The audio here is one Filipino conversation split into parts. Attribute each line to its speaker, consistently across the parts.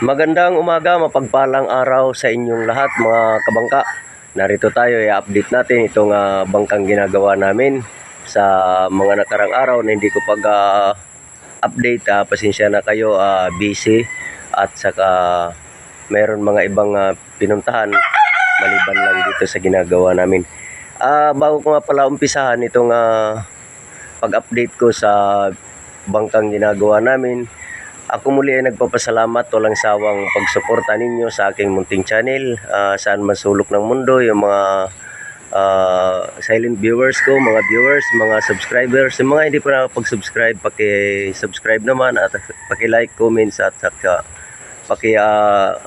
Speaker 1: Magandang umaga, mapagpalang araw sa inyong lahat mga kabangka. Narito tayo, i-update natin itong ah, bangkang ginagawa namin sa mga nakarang araw na hindi ko pag ah, update. ah, pasensya na kayo, ah, busy at saka meron mga ibang ah, pinuntahan maliban lang dito sa ginagawa namin. Ah, bago ko nga pala umpisahan itong ah, pag-update ko sa bangkang ginagawa namin, ako muli ay nagpapasalamat walang sawang pagsuporta ninyo sa aking munting channel ah, saan man sulok ng mundo yung mga ah, silent viewers ko, mga viewers, mga subscribers, yung mga hindi pa nakapag-subscribe, paki-subscribe naman at paki-like, comments at saka paki ah,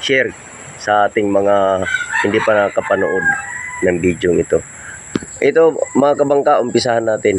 Speaker 1: share sa ating mga hindi pa nakakapanood ng video ito. Ito mga kabangka, umpisahan natin.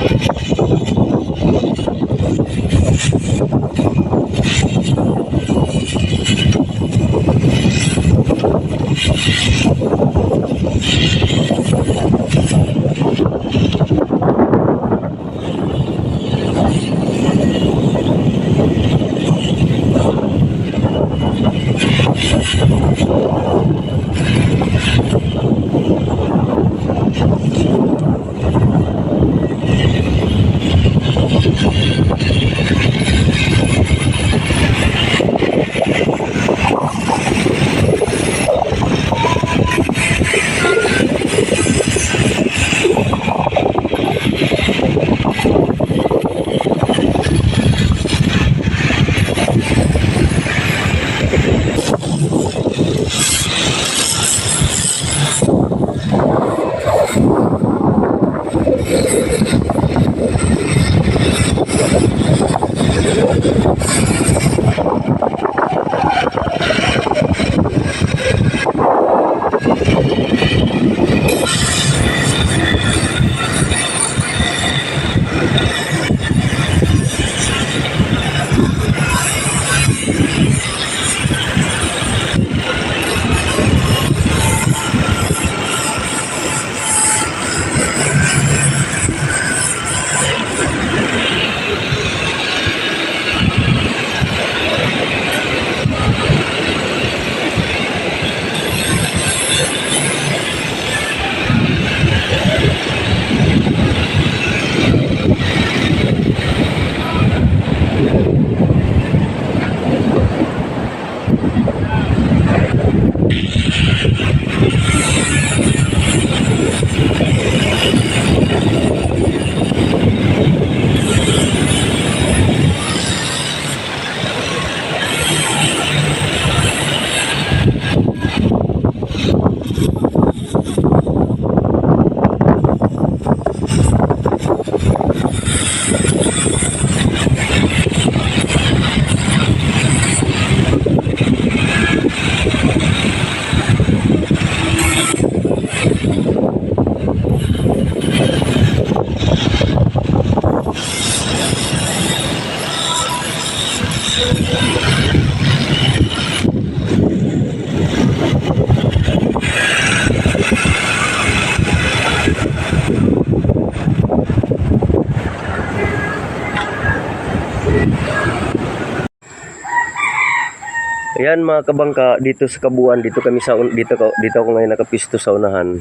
Speaker 1: Ayan mga kabangka, dito sa Kabuan, dito kami sa dito dito ako ngayon nakapisto sa unahan.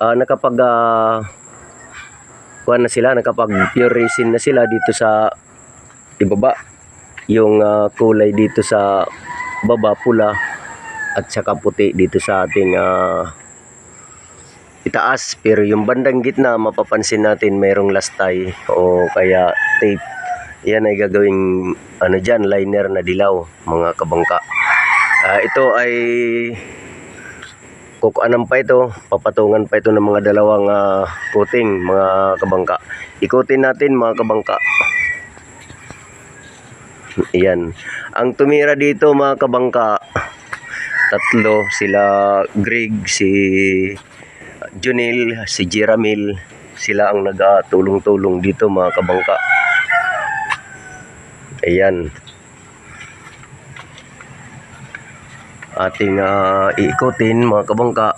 Speaker 1: Ah nakapag kuha na sila, nakapag pure resin na sila dito sa ibaba. Yung ah, kulay dito sa baba pula at saka puti dito sa ating ah, itaas pero yung bandang gitna mapapansin natin mayroong lastay o kaya tape yan ay gagawing ano dyan liner na dilaw mga kabangka Ah, ito ay kukuanan pa ito papatungan pa ito ng mga dalawang ah, coating mga kabangka ikutin natin mga kabangka Iyan. Ang tumira dito mga kabangka, tatlo sila Greg, si Junil, si Jiramil. Sila ang nagtulong-tulong dito mga kabangka. Ayan. Ating ah, iikutin mga kabangka.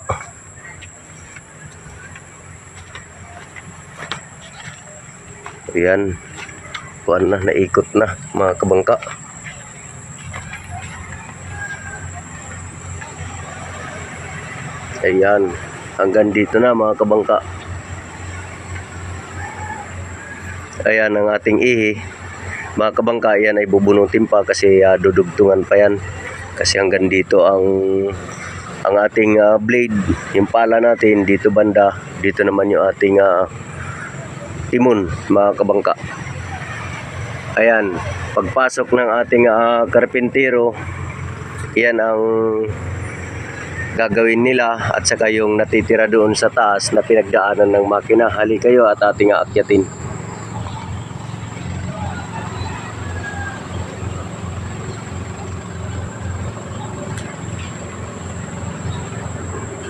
Speaker 1: Ayan. Kuan na naikot na mga kabangka. Ayan. Hanggang dito na mga kabangka. Ayan ang ating ihi. Mga kabangka yan ay bubunutin pa kasi ah, dudugtungan pa yan kasi hanggang dito ang ang ating ah, blade yung pala natin dito banda dito naman yung ating ah, timon mga kabangka Ayan, pagpasok ng ating ah, karpintero, yan ang gagawin nila at saka yung natitira doon sa taas na pinagdaanan ng makina. Hali kayo at ating aakyatin.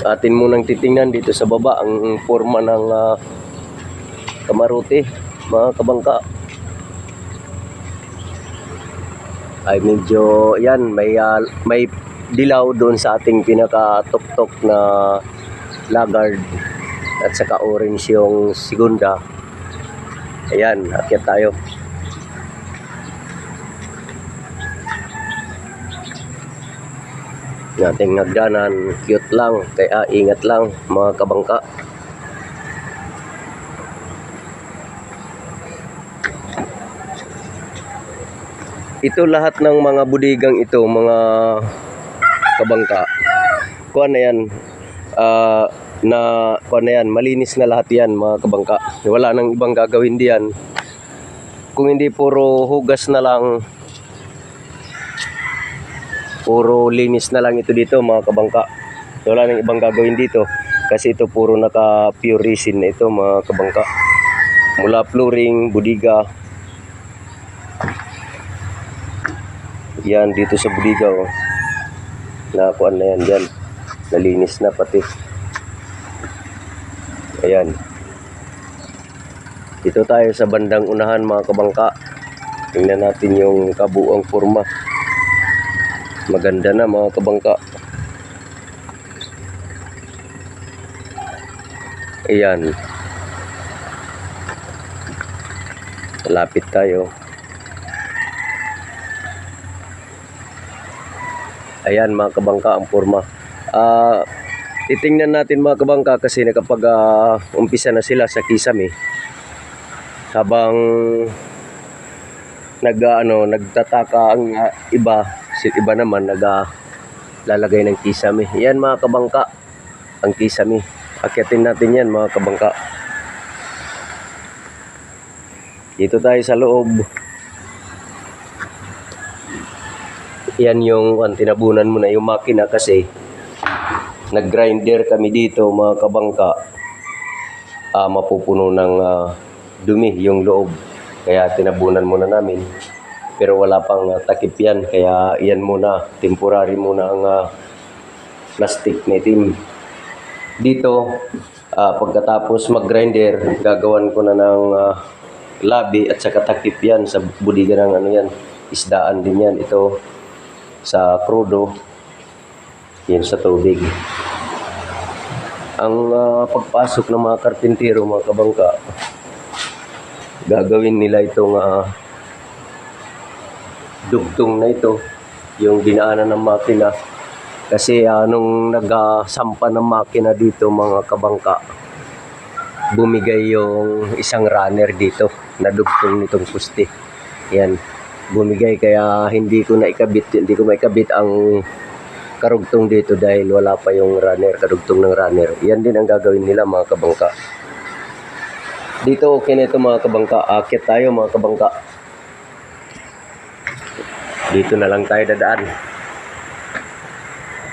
Speaker 1: Atin munang titingnan dito sa baba ang forma ng ah, kamarote, mga kabangka. ay medyo yan may ah, may dilaw doon sa ating pinaka tuktok na laggard at saka orange yung segunda ayan akyat tayo nating nagdanan cute lang kaya ingat lang mga kabangka ito lahat ng mga budigang ito, mga kabangka. Kuan na yan, ah, na kuan na yan, malinis na lahat yan mga kabangka. Wala nang ibang gagawin diyan. Kung hindi puro hugas na lang, puro linis na lang ito dito mga kabangka. Wala nang ibang gagawin dito kasi ito puro naka pure resin ito mga kabangka. Mula flooring, budiga, Yan dito sa Budiga oh. Nakuan na yan dyan. Nalinis na pati. Ayan. Dito tayo sa bandang unahan mga kabangka. Tingnan natin yung kabuang forma. Maganda na mga kabangka. Ayan. Lapit tayo. Ayan mga kabangka ang forma. Ah, titingnan natin mga kabangka kasi nakapag ah, umpisa na sila sa kisame. Habang nag ah, ano, nagtataka ang ah, iba, si iba naman nag ah, lalagay ng kisame. Yan mga kabangka ang kisame. Akyatin natin yan mga kabangka. Dito tayo sa loob. yan yung ang tinabunan mo na yung makina kasi nag-grinder kami dito mga kabangka ah mapupuno ng ah, dumi yung loob kaya tinabunan muna namin pero wala pang ah, takip yan. Kaya yan muna temporary muna ang ah, plastic na itim. Dito ah, pagkatapos mag-grinder gagawan ko na ng ah, labi at saka takip yan sa budiga ng ano yan isdaan din yan. Ito sa krudo yun sa tubig. Ang ah, pagpasok ng mga karpintero mga kabangka gagawin nila itong ah, dugtong na ito yung dinaanan ng makina kasi ah, nung nagsampa ng makina dito mga kabangka bumigay yung isang runner dito na dugtong nitong puste yan bumigay kaya hindi ko na ikabit hindi ko maikabit ang karugtong dito dahil wala pa yung runner, karugtong ng runner. Yan din ang gagawin nila mga kabangka. Dito okay na ito mga kabangka. Akit tayo mga kabangka. Dito na lang tayo dadaan.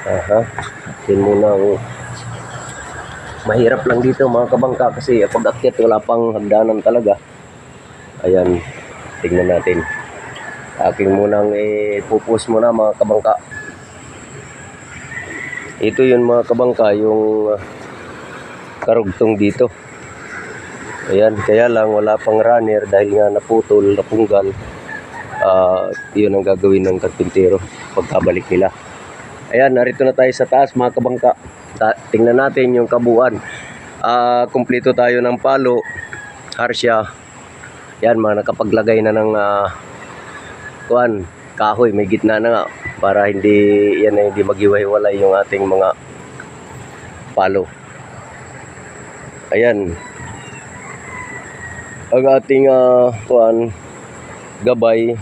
Speaker 1: Aha. Yan muna ang mahirap lang dito mga kabangka kasi pag akyat wala pang hagdanan talaga. Ayan. Tingnan natin. Aking munang ipupus muna mga kabangka. Ito yun mga kabangka, yung uh, karugtong dito. Ayan, kaya lang wala pang runner dahil nga naputol, napunggal. Ah, yun ang gagawin ng karpintero pagkabalik nila. Ayan, narito na tayo sa taas mga kabangka. Ta- tingnan natin yung kabuuan. Ah, kumpleto tayo ng palo, harsya. Yan, mga nakapaglagay na ng ah, kuan, kahoy, may gitna na nga para hindi yan na hindi maghiwa-hiwalay yung ating mga palo. Ayan. Ang ating ah, kuan gabay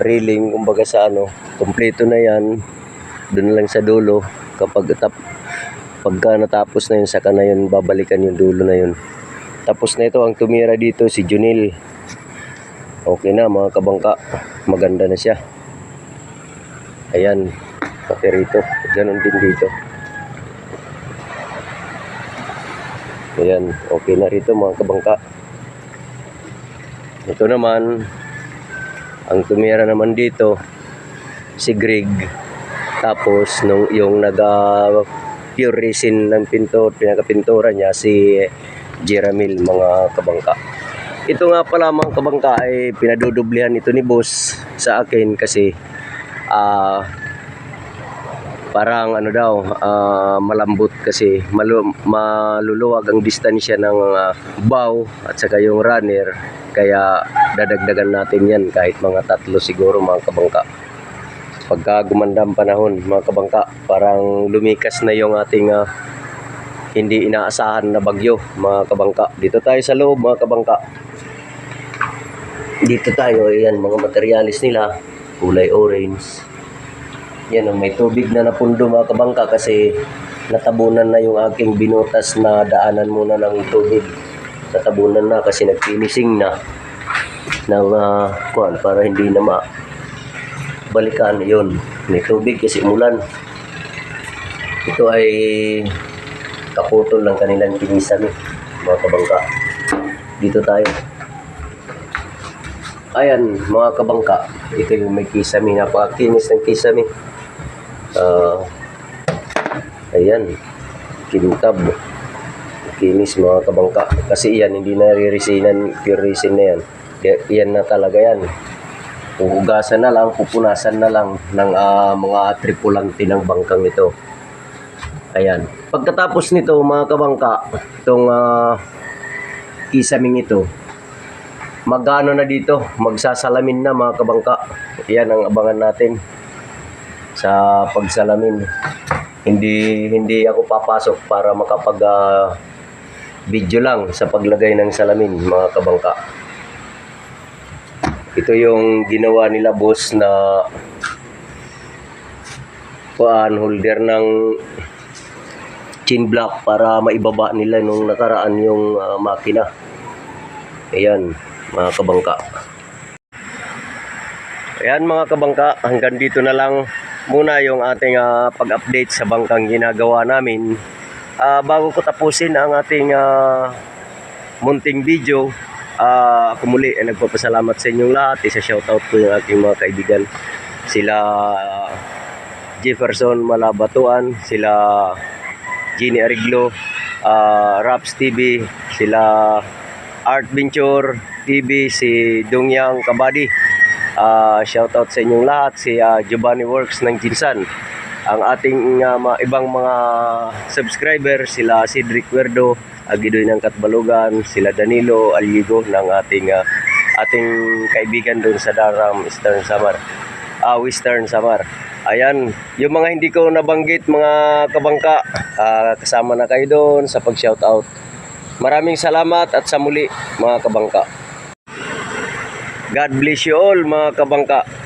Speaker 1: railing kumbaga sa ano, kumpleto na yan. Doon lang sa dulo kapag tap pagka natapos na yun saka na yun babalikan yung dulo na yun. Tapos na ito ang tumira dito si Junil. Okay na mga kabangka. Maganda na siya. Ayan. Pati rito. Ganon din dito. Ayan. Okay na rito mga kabangka. Ito naman. Ang tumira naman dito. Si Greg. Tapos nung yung naga pure resin ng pinto, pinakapintura niya si Jeramil mga kabangka. Ito nga pala mga kabangka ay pinadudublihan ito ni boss sa akin kasi ah parang ano daw ah, malambot kasi malu- maluluwag ang distansya ng ah, bow at saka yung runner kaya dadagdagan natin yan kahit mga tatlo siguro mga kabangka. Pagka gumanda panahon mga kabangka parang lumikas na yung ating ah, hindi inaasahan na bagyo mga kabangka. Dito tayo sa loob mga kabangka. Dito tayo ayan mga materialis nila. Kulay orange. Yan may tubig na napundo mga kabangka kasi natabunan na yung aking binutas na daanan muna ng tubig natabunan na kasi nag-finishing na ng uh, kuan para hindi na ma balikan yon may tubig kasi umulan. Ito ay kaputol ng kanilang kinisan mga kabangka. Dito tayo. Ayan mga kabangka ito yung may kisame napakakinis ng kisame. Ah, ayan kintab kinis mga kabangka kasi yan hindi na reresinan pure resin na yan yan na talaga yan Huhugasan na lang, pupunasan na lang ng ah, mga tripulante ng bangkang ito. Ayan. Pagkatapos nito, mga kabangka, itong ah, kisaming ito, magano na dito, magsasalamin na mga kabangka. Yan ang abangan natin sa pagsalamin. Hindi hindi ako papasok para makapag ah, video lang sa paglagay ng salamin mga kabangka. Ito yung ginawa nila boss na kuan holder ng chin block para maibaba nila nung nakaraan yung ah, makina. Ayan, mga kabangka. Ayan mga kabangka, hanggang dito na lang muna yung ating ah, pag-update sa bangkang ginagawa namin. Ah, bago ko tapusin ang ating ah, munting video, ah, ako muli ay nagpapasalamat sa inyong lahat. Isa shoutout ko yung aking mga kaibigan. Sila ah, Jefferson Malabatuan, sila Gini Ariglo, ah, Raps TV, sila Art Venture TV, si Dongyang Kabadi. Ah, shoutout sa inyong lahat, si ah, Giovanni Works ng Jinsan. Ang ating ah, mga ibang mga subscriber, sila Cedric Werdo, Agidoy ng Katbalugan, sila Danilo Aligo ng ating ah, ating kaibigan doon sa Daram Eastern Samar. Ah, Western Samar. Ayan, yung mga hindi ko nabanggit mga kabangka, ah, kasama na kayo doon sa pag-shoutout. Maraming salamat at sa muli mga kabangka. God bless you all mga kabangka.